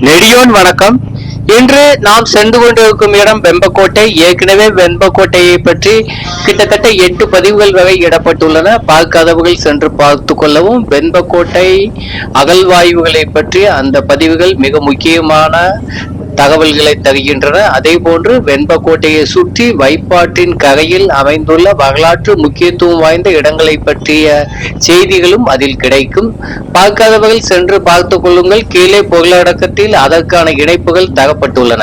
நெடியோன் வணக்கம். இன்று நாம் சென்று கொண்டிருக்கும் இடம் வெம்பக்கோட்டை. ஏற்கனவே வெம்பக்கோட்டையை பற்றி கிட்டத்தட்ட எட்டு பதிவுகள் வரை இடப்பட்டுள்ளன. பார்க்காதவர்கள் சென்று பார்த்து கொள்ளவும் வெம்பக்கோட்டை அகழ்வாய்வுகளை பற்றி அந்த பதிவுகள் மிக முக்கியமான தகவல்களை தருகின்றன. அதே போன்று வெண்பக்கோட்டையை சுற்றி வைப்பாட்டின் கரையில் அமைந்துள்ள வரலாற்று முக்கியத்துவம் வாய்ந்த இடங்களை பற்றிய செய்திகளும் அதில் கிடைக்கும். பார்க்காதவர்கள் சென்று பார்த்துக் கொள்ளுங்கள். கீழே பொருளடக்கத்தில் அதற்கான இணைப்புகள் தரப்பட்டுள்ளன.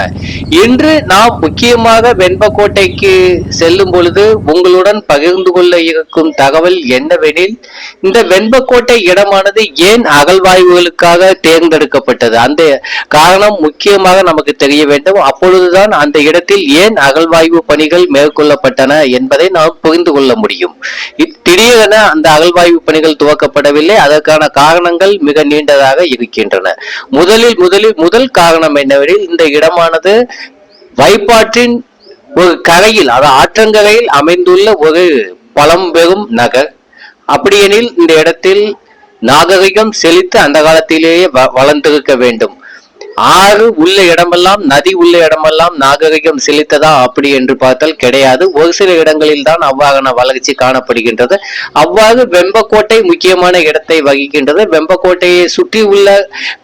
இன்று நாம் முக்கியமாக வெண்பக்கோட்டைக்கு செல்லும் பொழுது உங்களுடன் பகிர்ந்து கொள்ள இருக்கும் தகவல் என்னவெனில் இந்த வெண்பக்கோட்டை இடமானது ஏன் அகழ்வாய்வுகளுக்காக தேர்ந்தெடுக்கப்பட்டது? அந்த காரணம் முக்கியமாக நமக்கு தெரிய வேண்டும். அப்பொழுதுதான் அந்த இடத்தில் ஏன் அகழ்வாய்வு பணிகள் மேற்கொள்ளப்பட்டன என்பதை நாம் புரிந்து கொள்ள முடியும். திடீரென அந்த அகழ்வாய்வு பணிகள் துவக்கப்படவில்லை. அதற்கான காரணங்கள் மிக நீண்டதாக இருக்கின்றன. முதலில் முதலில் முதல் காரணம் என்னவெனில் இந்த இடமானது வைப்பாற்றின் ஒரு கரையில் அதாவது ஆற்றங்கரையில் அமைந்துள்ள ஒரு பழம்பெரும் நகர். அப்படியெனில் இந்த இடத்தில் நாகரிகம் செழித்து அந்த காலத்திலேயே வ- வளர்ந்திருக்க வேண்டும். ஆறு உள்ள இடமெல்லாம் நதி உள்ள இடமெல்லாம் நாகரிகம் செழித்ததா அப்படி என்று பார்த்தால் கிடையாது. ஒரு சில இடங்களில் தான் அவ்வாறான வளர்ச்சி காணப்படுகின்றது. அவ்வாறு வெம்பக்கோட்டை முக்கியமான இடத்தை வகிக்கின்றது. வெம்பக்கோட்டையை சுற்றி உள்ள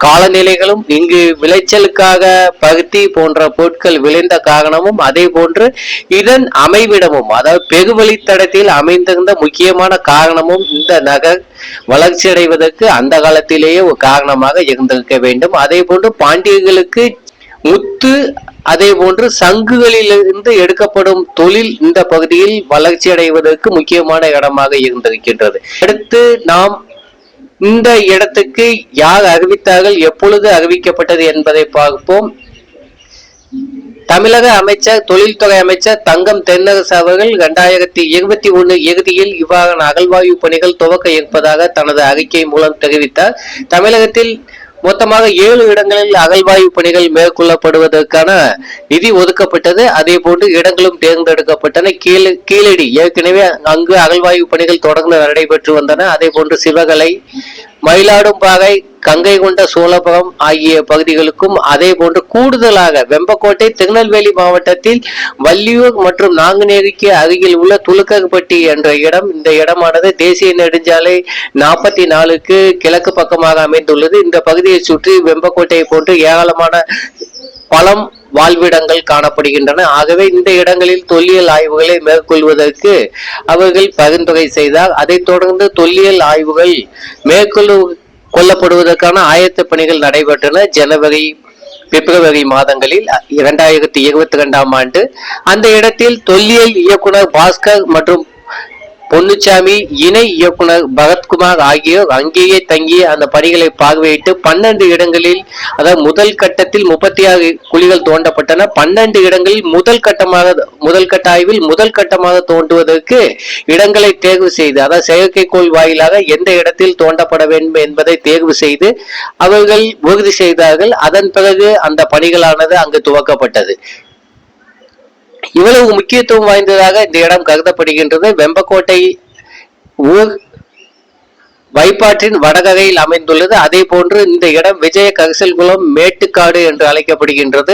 காலநிலைகளும் இங்கு விளைச்சலுக்காக பருத்தி போன்ற பொருட்கள் விளைந்த காரணமும் அதே போன்று இதன் அமைவிடமும் அதாவது பெருவழித்தடத்தில் அமைந்திருந்த முக்கியமான காரணமும் இந்த நகர் வளர்ச்சி அடைவதற்கு அந்த காலத்திலேயே ஒரு காரணமாக இருந்திருக்க வேண்டும். அதே போன்று பாண்டியர்களுக்கு முத்து அதே போன்று சங்குகளிலிருந்து எடுக்கப்படும் தொழில் இந்த பகுதியில் வளர்ச்சி அடைவதற்கு முக்கியமான இடமாக இருந்திருக்கின்றது. அடுத்து நாம் இந்த இடத்துக்கு யார் அறிவித்தார்கள் எப்பொழுது அறிவிக்கப்பட்டது என்பதை பார்ப்போம். தமிழக அமைச்சர் தொழில்துறை அமைச்சர் தங்கம் தென்னரசு அவர்கள் இரண்டாயிரத்தி இருபத்தி ஒன்று இறுதியில் இவ்வாறான அகழ்வாய்வு பணிகள் துவக்க இருப்பதாக தனது அறிக்கை மூலம் தெரிவித்தார். தமிழகத்தில் மொத்தமாக ஏழு இடங்களில் அகழ்வாய்வு பணிகள் மேற்கொள்ளப்படுவதற்கான நிதி ஒதுக்கப்பட்டது. அதே போன்று இடங்களும் தேர்ந்தெடுக்கப்பட்டன. கீழே கீழடி ஏற்கனவே அங்கு அகழ்வாய்வு பணிகள் தொடர்ந்து நடைபெற்று வந்தன. அதே போன்று சிவகலை மயிலாடும்பாறை கங்கை கொண்ட சோழபுரம் ஆகிய பகுதிகளுக்கும் அதே போன்று கூடுதலாக வெம்பக்கோட்டை திருநெல்வேலி மாவட்டத்தில் வள்ளியூர் மற்றும் நாங்குநேரிக்கு அருகில் உள்ள துலுக்கப்பட்டி என்ற இடம் இந்த இடமானது தேசிய நெடுஞ்சாலை நாற்பத்தி நாலுக்கு கிழக்கு பக்கமாக அமைந்துள்ளது. இந்த பகுதியை சுற்றி வெம்பக்கோட்டையை போன்று ஏராளமான பழம் வாழ்விடங்கள் காணப்படுகின்றன. ஆகவே இந்த இடங்களில் தொல்லியல் ஆய்வுகளை மேற்கொள்வதற்கு அவர்கள் பரிந்துரை செய்தார். அதைத் தொடர்ந்து தொல்லியல் ஆய்வுகள் மேற்கொள்ள கொல்லப்படுவதற்கான ஆயத்த பணிகள் நடைபெற்றன. ஜனவரி பிப்ரவரி மாதங்களில் இரண்டாயிரத்தி இருபத்தி ரெண்டாம் ஆண்டு. அந்த இடத்தில் தொல்லியல் இயக்குனர் பாஸ்கர் மற்றும் பொன்னுச்சாமி இணை இயக்குனர் பரத்குமார் ஆகியோர் அங்கேயே தங்கி அந்த பணிகளை பார்வையிட்டு பன்னெண்டு இடங்களில் அதாவது முதல் கட்டத்தில் முப்பத்தி ஆறு குழிகள் தோண்டப்பட்டன. பன்னெண்டு இடங்களில் முதல் கட்டமாக முதல் கட்ட ஆய்வில் முதல் கட்டமாக தோண்டுவதற்கு இடங்களை தேர்வு செய்து அதாவது செயற்கைக்கோள் வாயிலாக எந்த இடத்தில் தோண்டப்பட வேண்டும் என்பதை தேர்வு செய்து அவர்கள் உறுதி செய்தார்கள். அதன் பிறகு அந்த பணிகளானது அங்கு துவக்கப்பட்டது. இவ்வளவு முக்கியத்துவம் வாய்ந்ததாக இந்த இடம் கருதப்படுகின்றது. வெம்பக்கோட்டை ஊர் வைப்பாற்றின் வடகரையில் அமைந்துள்ளது. அதே போன்று இந்த இடம் விஜய கரிசல்குளம் மேட்டுக்காடு என்று அழைக்கப்படுகின்றது.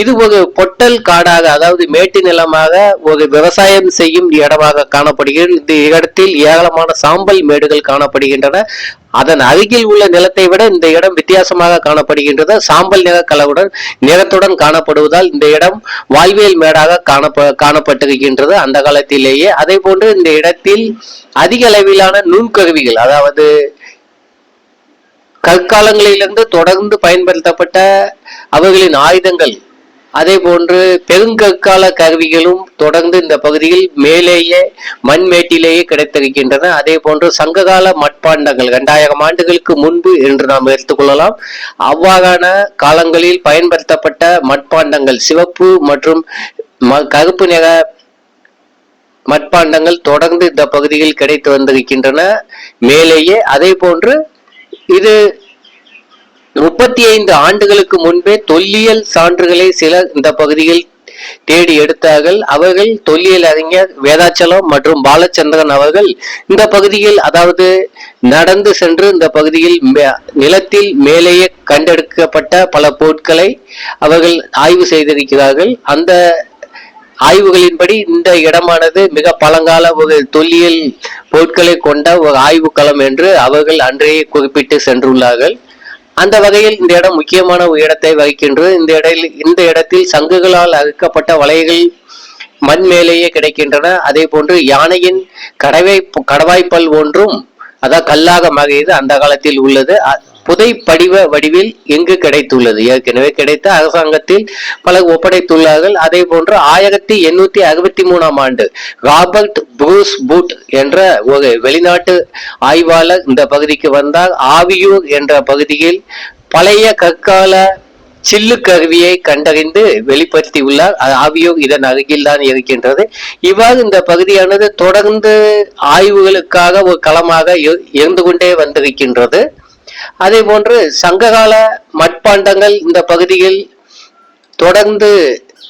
இது ஒரு பொட்டல் காடாக அதாவது மேட்டு நிலமாக ஒரு விவசாயம் செய்யும் இடமாக காணப்படுகிறது இந்த இடத்தில் ஏராளமான சாம்பல் மேடுகள் காணப்படுகின்றன. அதன் அருகில் உள்ள நிலத்தை விட இந்த இடம் வித்தியாசமாக காணப்படுகின்றது. சாம்பல் நிற கலவுடன் நிறத்துடன் காணப்படுவதால் இந்த இடம் வாழ்வியல் மேடாக காணப்ப காணப்பட்டிருக்கின்றது அந்த காலத்திலேயே. அதே போன்று இந்த இடத்தில் அதிக அளவிலான நுண்கருவிகள் அதாவது கற்காலங்களிலிருந்து தொடர்ந்து பயன்படுத்தப்பட்ட அவர்களின் ஆயுதங்கள் அதே போன்று பெருங்கற்கால கருவிகளும் தொடர்ந்து இந்த பகுதியில் மேலேயே மண்மேட்டிலேயே கிடைத்திருக்கின்றன. அதே போன்று சங்ககால மட்பாண்டங்கள் இரண்டாயிரம் ஆண்டுகளுக்கு முன்பு என்று நாம் எடுத்துக்கொள்ளலாம் அவ்வாறான காலங்களில் பயன்படுத்தப்பட்ட மட்பாண்டங்கள் சிவப்பு மற்றும் ம- கருப்பு நிற மட்பாண்டங்கள் தொடர்ந்து இந்த பகுதியில் கிடைத்து வந்திருக்கின்றன. மேலேயே அதே போன்று இது முப்பத்தி ஐந்து ஆண்டுகளுக்கு முன்பே தொல்லியல் சான்றுகளை சில இந்த பகுதியில் தேடி எடுத்தார்கள். அவர்கள் தொல்லியல் அறிஞர் வேதாச்சலம் மற்றும் பாலச்சந்திரன் அவர்கள் இந்த பகுதியில் அதாவது நடந்து சென்று இந்த பகுதியில் மே- நிலத்தில் மேலேயே கண்டெடுக்கப்பட்ட பல பொருட்களை அவர்கள் ஆய்வு செய்திருக்கிறார்கள். அந்த ஆய்வுகளின்படி இந்த இடமானது மிக பழங்கால ஒரு தொல்லியல் பொருட்களை கொண்ட ஒரு ஆய்வு களம் என்று அவர்கள் அன்றையே குறிப்பிட்டு சென்றுள்ளார்கள். அந்த வகையில் இந்த இடம் முக்கியமான ஒரு இடத்தை வகிக்கின்றது. இந்த இடையில் இந்த இடத்தில் சங்குகளால் அகுக்கப்பட்ட வலைகள் மண் மேலேயே கிடைக்கின்றன. அதே போன்று யானையின் கடவை கடவாய்ப்பல் ஒன்றும் அதான் கல்லாக மகைது அந்த காலத்தில் உள்ளது. புதை படிவ வடிவில் எங்கு கிடைத்துள்ளது? ஏற்கனவே கிடைத்த அரசாங்கத்தில் பல ஒப்படைத்துள்ளார்கள். அதே போன்று ஆயிரத்தி எண்ணூத்தி அறுபத்தி மூணாம் ஆண்டு ராபர்ட் புரூஸ் பூட் என்ற ஒரு வெளிநாட்டு ஆய்வாளர் இந்த பகுதிக்கு வந்தார். ஆவியூர் என்ற பகுதியில் பழைய கற்கால சில்லு கருவியை கண்டறிந்து வெளிப்படுத்தியுள்ளார். அது இதன் அருகில் தான் இருக்கின்றது. இவ்வாறு இந்த பகுதியானது தொடர்ந்து ஆய்வுகளுக்காக ஒரு களமாக இருந்து கொண்டே வந்திருக்கின்றது. அதே போன்று சங்ககால மட்பாண்டங்கள் இந்த பகுதியில் தொடர்ந்து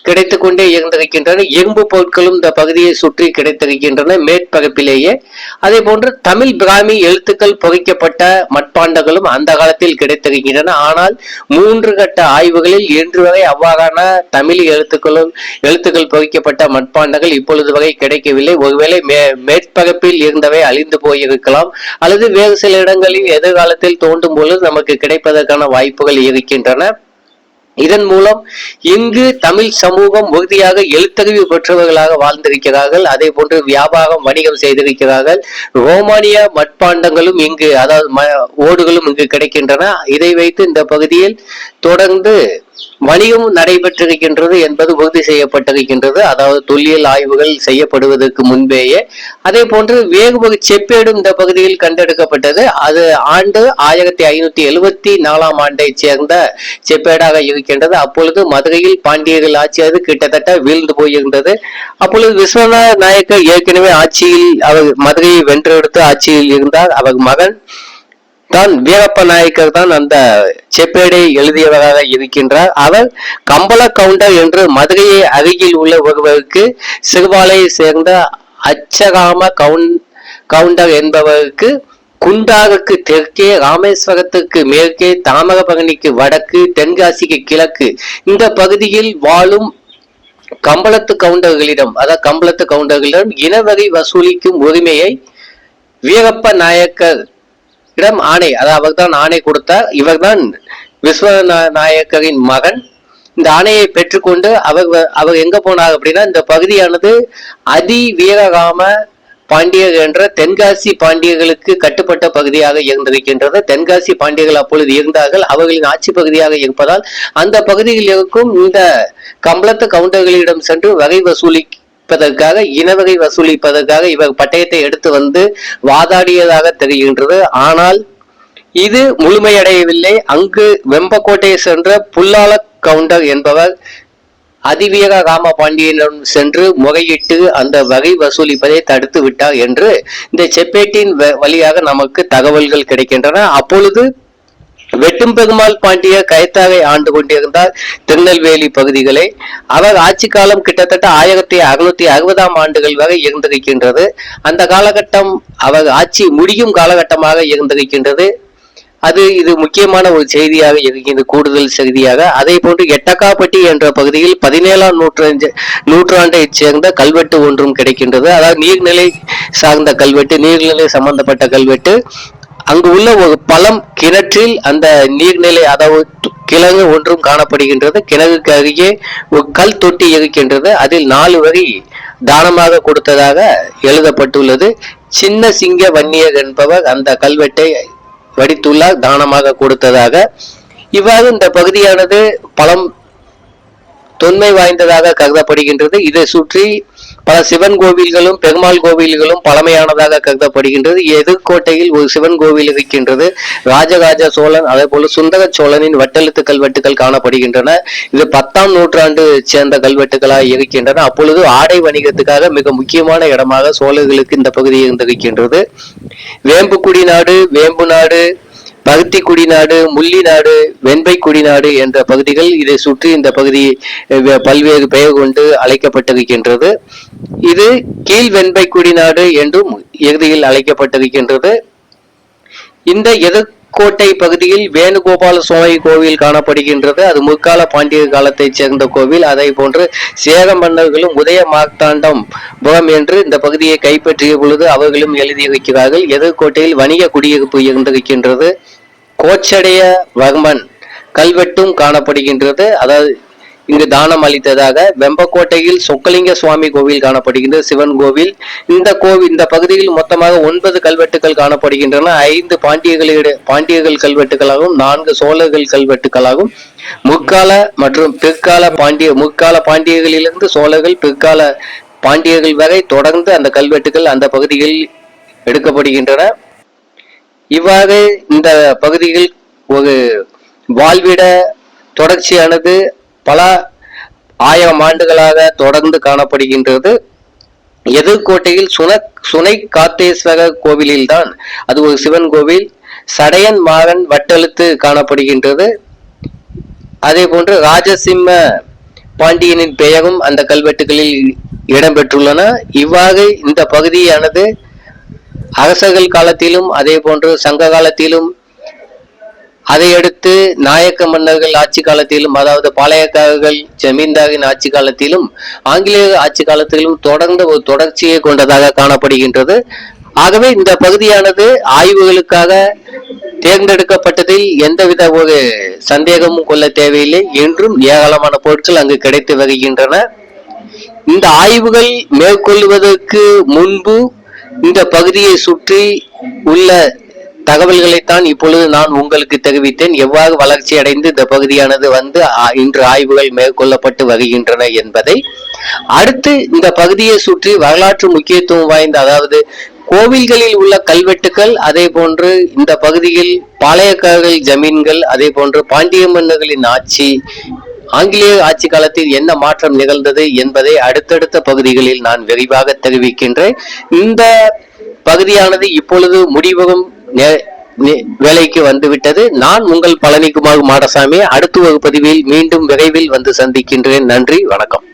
கிடைத்து கொண்டே இருந்திருக்கின்றன. இரும்பு பொருட்களும் இந்த பகுதியை சுற்றி கிடைத்திருக்கின்றன மேற்பரப்பிலேயே. அதே போன்று தமிழ் பிராமி எழுத்துக்கள் பொறிக்கப்பட்ட மட்பாண்டங்களும் அந்த காலத்தில் கிடைத்திருக்கின்றன. ஆனால் மூன்று கட்ட ஆய்வுகளில் இன்று வரை அவ்வாறான தமிழ் எழுத்துக்களும் எழுத்துக்கள் பொறிக்கப்பட்ட மட்பாண்டங்கள் இப்பொழுது வரை கிடைக்கவில்லை. ஒருவேளை மே மேற்பரப்பில் இருந்தவை அழிந்து போயிருக்கலாம். அல்லது வேறு சில இடங்களில் எதிர்காலத்தில் தோண்டும் பொழுது நமக்கு கிடைப்பதற்கான வாய்ப்புகள் இருக்கின்றன. இதன் மூலம் இங்கு தமிழ் சமூகம் உறுதியாக எழுத்தறிவு பெற்றவர்களாக வாழ்ந்திருக்கிறார்கள். அதே போன்று வியாபாரம் வணிகம் செய்திருக்கிறார்கள். ரோமானிய மட்பாண்டங்களும் இங்கு அதாவது ம- ஓடுகளும் இங்கு கிடைக்கின்றன. இதை வைத்து இந்த பகுதியில் தொடர்ந்து வணிகம் நடைபெற்றிருக்கின்றது என்பது உறுதி செய்யப்பட்டிருக்கின்றது. அதாவது தொல்லியல் ஆய்வுகள் செய்யப்படுவதற்கு முன்பேயே. அதே போன்று வேகுபகு செப்பேடும் இந்த பகுதியில் கண்டெடுக்கப்பட்டது. அது ஆண்டு ஆயிரத்தி ஐநூத்தி எழுவத்தி நாலாம் ஆண்டை சேர்ந்த செப்பேடாக இருக்கின்றது. அப்பொழுது மதுரையில் பாண்டியர்கள் ஆட்சி அது கிட்டத்தட்ட வீழ்ந்து போயிருந்தது. அப்பொழுது விஸ்வநாத நாயக்கர் ஏற்கனவே ஆட்சியில் அவர் மதுரையை வென்றெடுத்து ஆட்சியில் இருந்தார். அவர் மகன் தான் வீரப்ப நாயக்கர் தான் அந்த செப்பேடை எழுதியவராக இருக்கின்றார். அவர் கம்பள கவுண்டர் என்று மதுரையை அருகில் உள்ள ஒருவருக்கு சிறுவாலையை சேர்ந்த அச்சகாம கவுன் கவுண்டர் என்பவருக்கு குண்டாருக்கு தெற்கே ராமேஸ்வரத்துக்கு மேற்கே தாமிரபரணிக்கு வடக்கு தென்காசிக்கு கிழக்கு இந்த பகுதியில் வாழும் கம்பளத்து கவுண்டர்களிடம் அதாவது கம்பளத்து கவுண்டர்களிடம் இனவரி வசூலிக்கும் உரிமையை வீரப்ப நாயக்கர் இடம் ஆணை. அதாவது அவர் தான் ஆணை கொடுத்தார் இவர்தான் தான் விஸ்வநாயக்கரின் மகன். இந்த ஆணையை பெற்றுக்கொண்டு அவர் அவர் எங்க போனார் அப்படின்னா இந்த பகுதியானது அதி வீரராம பாண்டியர் என்ற தென்காசி பாண்டியர்களுக்கு கட்டுப்பட்ட பகுதியாக இருந்திருக்கின்றது. தென்காசி பாண்டியர்கள் அப்பொழுது இருந்தார்கள். அவர்களின் ஆட்சி பகுதியாக இருப்பதால் அந்த பகுதியில் இருக்கும் இந்த கம்பளத்து கவுண்டர்களிடம் சென்று வகை வசூலி வசூலிப்பதற்காக இனவகை வசூலிப்பதற்காக இவர் பட்டயத்தை எடுத்து வந்து வாதாடியதாக தெரிகின்றது. ஆனால் இது முழுமையடையவில்லை. அங்கு வெம்பக்கோட்டையை சென்ற புல்லால கவுண்டர் என்பவர் அதிவீர ராம பாண்டியனிடம் சென்று முறையிட்டு அந்த வகை வசூலிப்பதை தடுத்து விட்டார் என்று இந்த செப்பேட்டின் வ- வழியாக நமக்கு தகவல்கள் கிடைக்கின்றன. அப்பொழுது வெட்டும் பெருமாள் பாண்டிய கயத்தாவை ஆண்டு கொண்டிருந்தார் திருநெல்வேலி பகுதிகளை. அவர் ஆட்சி காலம் கிட்டத்தட்ட ஆயிரத்தி அறுநூத்தி அறுபதாம் ஆண்டுகள் வரை இருந்திருக்கின்றது. அந்த காலகட்டம் அவர் ஆட்சி முடியும் காலகட்டமாக இருந்திருக்கின்றது. அது இது முக்கியமான ஒரு செய்தியாக இருக்கின்றது கூடுதல் செய்தியாக. அதே போன்று எட்டக்காப்பட்டி என்ற பகுதியில் பதினேழாம் நூற்றாண்டு நூற்றாண்டைச் சேர்ந்த கல்வெட்டு ஒன்றும் கிடைக்கின்றது. அதாவது நீர்நிலை சார்ந்த கல்வெட்டு நீர்நிலை சம்பந்தப்பட்ட கல்வெட்டு. அங்கு உள்ள ஒரு பழம் கிணற்றில் அந்த நீர்நிலை அதாவது கிழங்கு ஒன்றும் காணப்படுகின்றது. கிணறுக்கு அருகே ஒரு கல் தொட்டி இருக்கின்றது. அதில் நாலு வரி தானமாக கொடுத்ததாக எழுதப்பட்டுள்ளது. சின்ன சிங்க வன்னியர் என்பவர் அந்த கல்வெட்டை வடித்துள்ளார் தானமாக கொடுத்ததாக. இவ்வாறு இந்த பகுதியானது பழம் தொன்மை வாய்ந்ததாக கருதப்படுகின்றது. இதை சுற்றி பல சிவன் கோவில்களும் பெருமாள் கோவில்களும் பழமையானதாக கருதப்படுகின்றது. எதிர்கோட்டையில் ஒரு சிவன் கோவில் இருக்கின்றது. ராஜராஜ சோழன் அதே போல சுந்தர சோழனின் வட்டெழுத்து கல்வெட்டுகள் காணப்படுகின்றன. இது பத்தாம் நூற்றாண்டு சேர்ந்த கல்வெட்டுகளாக இருக்கின்றன. அப்பொழுது ஆடை வணிகத்துக்காக மிக முக்கியமான இடமாக சோழர்களுக்கு இந்த பகுதி இருந்திருக்கின்றது. வேம்புக்குடி நாடு வேம்பு நாடு பருத்தி குடிநாடு முள்ளிநாடு வெண்பை குடிநாடு என்ற பகுதிகள் இதை சுற்றி இந்த பகுதி பல்வேறு பெயர் கொண்டு அழைக்கப்பட்டிருக்கின்றது. இது கீழ் வெண்பை குடிநாடு என்றும் இறுதியில் அழைக்கப்பட்டிருக்கின்றது. இந்த எதிர்கோட்டை பகுதியில் வேணுகோபால சுவாமி கோவில் காணப்படுகின்றது. அது முற்கால பாண்டிய காலத்தைச் சேர்ந்த கோவில். அதை போன்று சேர மன்னர்களும் உதய மார்த்தாண்டம் புறம் என்று இந்த பகுதியை கைப்பற்றிய பொழுது அவர்களும் எழுதியிருக்கிறார்கள். எதிர்கோட்டையில் வணிக குடியிருப்பு இருந்திருக்கின்றது. கோச்சடைய வர்மன் கல்வெட்டும் காணப்படுகின்றது. அதாவது இங்கு தானம் அளித்ததாக வெம்பக்கோட்டையில் சொக்கலிங்க சுவாமி கோவில் காணப்படுகின்ற சிவன் கோவில். இந்த கோவில் இந்த பகுதியில் மொத்தமாக ஒன்பது கல்வெட்டுகள் காணப்படுகின்றன. ஐந்து பாண்டியர்களிட பாண்டியர்கள் கல்வெட்டுகளாகவும் நான்கு சோழர்கள் கல்வெட்டுகளாகவும். முற்கால மற்றும் பிற்கால பாண்டிய முற்கால பாண்டியர்களிலிருந்து சோழர்கள் பிற்கால பாண்டியர்கள் வரை தொடர்ந்து அந்த கல்வெட்டுகள் அந்த பகுதியில் எடுக்கப்படுகின்றன. இவ்வாறு இந்த பகுதியில் ஒரு வாழ்விட தொடர்ச்சியானது பல ஆயிரம் ஆண்டுகளாக தொடர்ந்து காணப்படுகின்றது. எதிர்கோட்டையில் சுன சுனை காத்தேஸ்வரர் கோவிலில்தான் அது ஒரு சிவன் கோவில் சடையன் மாறன் வட்டெழுத்து காணப்படுகின்றது. அதே போன்று ராஜசிம்ம பாண்டியனின் பெயரும் அந்த கல்வெட்டுகளில் இடம்பெற்றுள்ளன. இவ்வாறு இந்த பகுதியானது அரசர்கள் காலத்திலும் அதே போன்று சங்க காலத்திலும் அதையடுத்து நாயக்க மன்னர்கள் ஆட்சி காலத்திலும் அதாவது பாளையக்காரர்கள் ஜமீன்தாரின் ஆட்சி காலத்திலும் ஆங்கிலேய ஆட்சி காலத்திலும் தொடர்ந்த ஒரு தொடர்ச்சியை கொண்டதாக காணப்படுகின்றது. ஆகவே இந்த பகுதியானது ஆய்வுகளுக்காக தேர்ந்தெடுக்கப்பட்டதில் எந்தவித ஒரு சந்தேகமும் கொள்ள தேவையில்லை என்றும் ஏராளமான பொருட்கள் அங்கு கிடைத்து வருகின்றன. இந்த ஆய்வுகள் மேற்கொள்வதற்கு முன்பு இந்த பகுதியை சுற்றி உள்ள தகவல்களைத்தான் இப்பொழுது நான் உங்களுக்கு தெரிவித்தேன். எவ்வாறு வளர்ச்சி அடைந்து இந்த பகுதியானது வந்து இன்று ஆய்வுகள் மேற்கொள்ளப்பட்டு வருகின்றன என்பதை. அடுத்து இந்த பகுதியை சுற்றி வரலாற்று முக்கியத்துவம் வாய்ந்த அதாவது கோவில்களில் உள்ள கல்வெட்டுக்கள் அதே போன்று இந்த பகுதியில் பாளையக்காரர்கள் ஜமீன்கள் அதே போன்று பாண்டிய மன்னர்களின் ஆட்சி ஆங்கிலேய ஆட்சி காலத்தில் என்ன மாற்றம் நிகழ்ந்தது என்பதை அடுத்தடுத்த பகுதிகளில் நான் விரிவாக தெரிவிக்கின்றேன். இந்த பகுதியானது இப்பொழுது முடிவகம் வேலைக்கு வந்துவிட்டது. நான் உங்கள் பழனிக்குமார் மாடசாமி அடுத்த ஒரு பதிவில் மீண்டும் விரைவில் வந்து சந்திக்கின்றேன். நன்றி வணக்கம்.